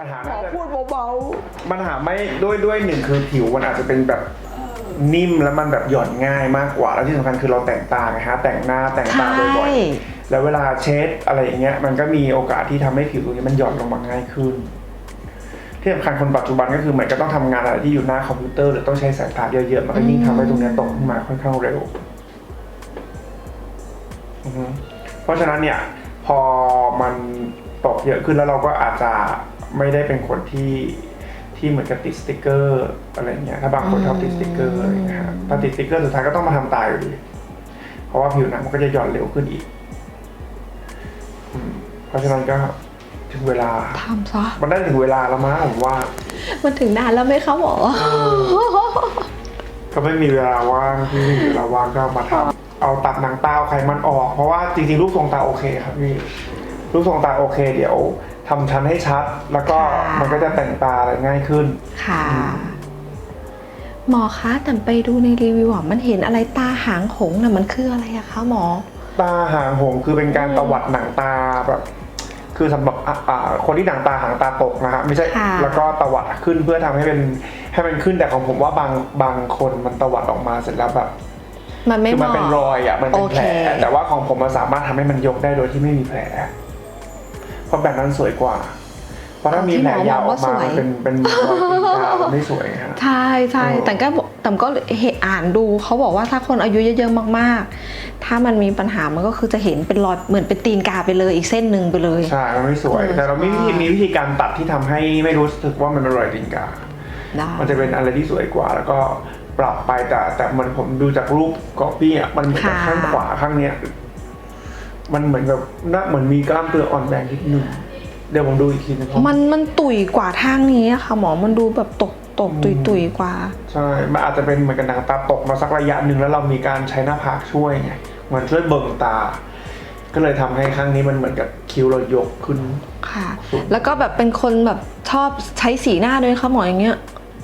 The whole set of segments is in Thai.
ปัญหาหมน่าอจะพูดเบาปัญหาไม่ด้วยด้วยหนึ่งคือผิวมันอาจจะเป็นแบบนิ่มแล้วมันแบบหย่อนง่ายมากกว่า แล้วที่สำคัญคือเราแต่งตาไงฮะแต่งหน้าแต่งๆตาใช่บ่อยๆแล้วเวลาเช็ดอะไรอย่างเงี้ยมันก็มีโอกาสที่ทำให้ผิวตรงนี้มันหย่อนลงมาง่ายขึ้น ที่สำคัญคนปัจจุบันก็คือเหมือนก็ต้องทำงานอะไรที่อยู่หน้าคอมพิวเตอร์หรือต้องใช้สายตาเยอะๆมันก็ยิ่งทำให้ตรงเนี้ยตกขึ้นมาค่อนข้างเร็วอือฮึเพราะฉะนั้นเนี่ยพอมันตกเยอะขึ้นแล้วเราก็อาจจะ ไม่ได้เป็นคนที่ที่เหมือนกับติดสติกเกอร์อะไรเงี้ยถ้าบางคนชอบติดสติกเกอร์อะไรเงี้ยฮะถ้าติดสติกเกอร์สุดท้ายก็ต้องมาทำตาอยู่ดีเพราะว่าผิวหนังมันก็จะหย่อนเร็วขึ้นอีกอืมเพราะฉะนั้นก็ถึงเวลาทำซะมันได้ถึงเวลาแล้วมั้งผมว่า มันถึงนานแล้วไหมคะหมอก็ไม่มีเวลาว่างที่ไม่มีเวลาว่างก็มาทำเอาตัดหนังตาเอาไขมันออก เพราะว่าจริงๆรูปทรงตาโอเคครับพี่รูปทรงตาโอเค เดี๋ยว ทำชั้นให้ชัด แล้วก็ค่ะ มันก็จะแต่งตาอะไรง่ายขึ้น ค่ะ หมอคะแต่ไปดูในรีวิวอะมันเห็นอะไรตาหางหงส์น่ะมันคืออะไรอะคะหมอ ตาหางหงคือเป็นการตวัดหนังตาแบบคือสำหรับอะอ่าคนที่หนังตาหางตาตกนะฮะไม่ใช่ค่ะ แล้วก็ตวัดขึ้นเพื่อทำให้เป็นให้มันขึ้นแต่ของผมว่าบางบางคนมันตวัดออกมาเสร็จแล้วแบบมันไม่คือเหมันมาะ เป็นรอยอะมันเป็นแผลโอเค แต่ว่าของผมมันสามารถทำให้มันยกได้โดยที่ไม่มีแผล เพราะแบบนั้นสวยกว่า เพราะถ้ามีแผลยาวออกมามันเป็นเป็นรอยตีนกามันไม่สวยฮะใช่ใช่เออแต่ก็บอกแต่ก็เห็นอ่านดูเขาบอกว่าถ้าคนอายุเยอะๆมาก ๆ ถ้ามันมีปัญหามันก็คือจะเห็นเป็นรอยเหมือนเป็นตีนกาไปเลยอีกเส้นหนึ่งไปเลยใช่มันไม่สวยเออแต่เราไม่มีใช่มีวิธีการตัดที่ทำให้ไม่รู้สึกว่ามันเป็นรอยตีนกาได้มันจะเป็นอะไรที่สวยกว่าแล้วก็ปรับไปแต่แต่เหมันผมดูจากรูปก๊อปปี้อะมันเหมือนกับข้างขวาข้างเนี้ย มันเหมือนกับน่าเหมือนมีกล้ามเนื้ออ่อนแรงนิดนึงเดี๋ยวผมดูอีกทีนึงมันมันตุ๋ยกว่าทางนี้อะค่ะหมอมันดูแบบตกตกอืม ตุยตุยกว่า ใช่ มันอาจจะเป็นเหมือนกับหนังตาตกมาสักระยะหนึ่งแล้วเรามีการใช้หน้าผากช่วยไงเหมือนช่วยเบิ่งตา ก็เลยทำให้ครั้งนี้มันเหมือนกับคิ้วเรายกขึ้น ค่ะ แล้วก็แบบเป็นคนแบบชอบใช้สีหน้าด้วยค่ะหมออย่างเงี้ย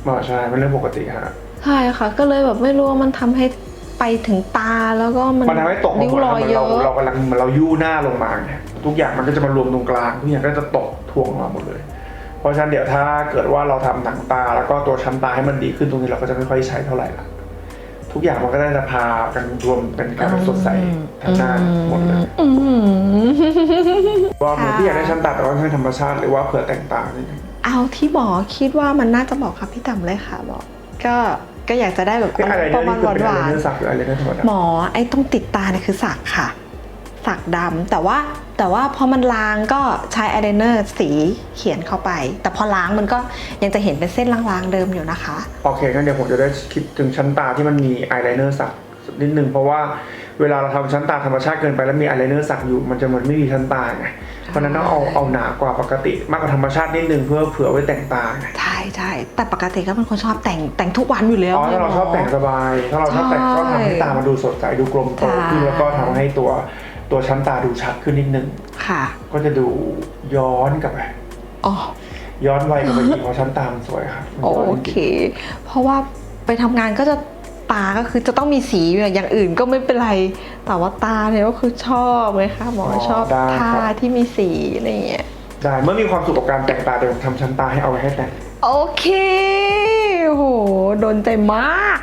มาใช่เป็นเรื่องปกติฮะ ใช่ค่ะ ก็เลยแบบไม่รู้ว่ามันทำให้ ไปถึงตาแล้วก็มันมันทำให้ตกมาริ้วหมดรแล้วอยเหมือนเยเราอะเรากำลังเหมือนเรายู่หน้าลงมาไงทุกอย่างมันก็จะมารวมตรงกลางทุกอย่างก็จะตกทวงมาหมดเลย เพราะฉะนั้นเดี๋ยวถ้าเกิดว่าเราทำหนังตา แล้วก็ตัวชั้นตาให้มันดีขึ้นตรงนี้เราก็จะไม่ค่อยใช้เท่าไหร่ละทุกอย่างมันก็ได้จะพากันรวมเป็นกลารเป็นสดใสทั้งหน้าหมดเลยอืมว่าเหมือนที่อยากได้ชั้นตาแต่ว่าให้ธรรมชาติหรือว่าเผื่อแต่งตานิดนึงเอาที่หมอคิดว่ามันน่าจะบอกครับพี่ต่ำเลยค่ะบอกก็ ก็อยากจะได้แบบคืออะไรประเนี่ยมาณนี่คือเป็นหอะไรวานเนื้อสักหรืออะไรเนื้อธรรมดาๆหมอไอ้ต้องติดตาเนี่ยคือสักค่ะ สักดำแต่ว่าแต่ว่าพอมันล้างก็ใช้อายไลเนอร์สีเขียนเข้าไป แต่พอล้างมันก็ยังจะเห็นเป็นเส้นลางๆเดิมอยู่นะคะ โอเคงั้นเดี๋ยวผมจะได้คิดถึงชั้นตาที่มันมีอายไลเนอร์สักนิดนึงเพราะว่าเวลาเราทำชั้นตาธรรมชาติเกินไปแล้วมีอายไลเนอร์สักอยู่มันจะเหมือนไม่มีชั้นตาไงเพราะฉะนั้นต้องเอาเอาหนากว่าปกติมากกว่าธรรมชาตินิดนึงเพื่อเผื่อไว้แต่งตาไงใช่ ใช่แต่ปกติก็เป็นคนชอบแต่งแต่งทุกวันอยู่แล้วอ๋อถ้าเราชอบแต่งสบาย ถ้าเราชอบแต่งใช่ก็ทำให้ตามันดูสดใสดูกลมโตขึ้นใช่แล้วก็ทำให้ตัวตัวชั้นตาดูชัดขึ้นนิดนึงค่ะ ก็จะดูย้อนกลับไปอ๋อย้อนวัยกลับไปอีกเพราะชั้นตามันสวยครับมันโอย้อนจเคริงเพราะว่าไปทำงานก็จะตาก็คือจะต้องมีสีอยู่อย่างอื่นก็ไม่เป็นไร แต่ว่าตาเนี่ยก็คือชอบเลยค่ะหมอชอบท่าที่มีสีอะไรอย่างเงี้ยๆได้เมื่อมีความสุขกับการแต่งตาเดี๋ยวผมทำชั้นตาให้เอาไว้ให้แต่ง โอเคโหโดนใจมาก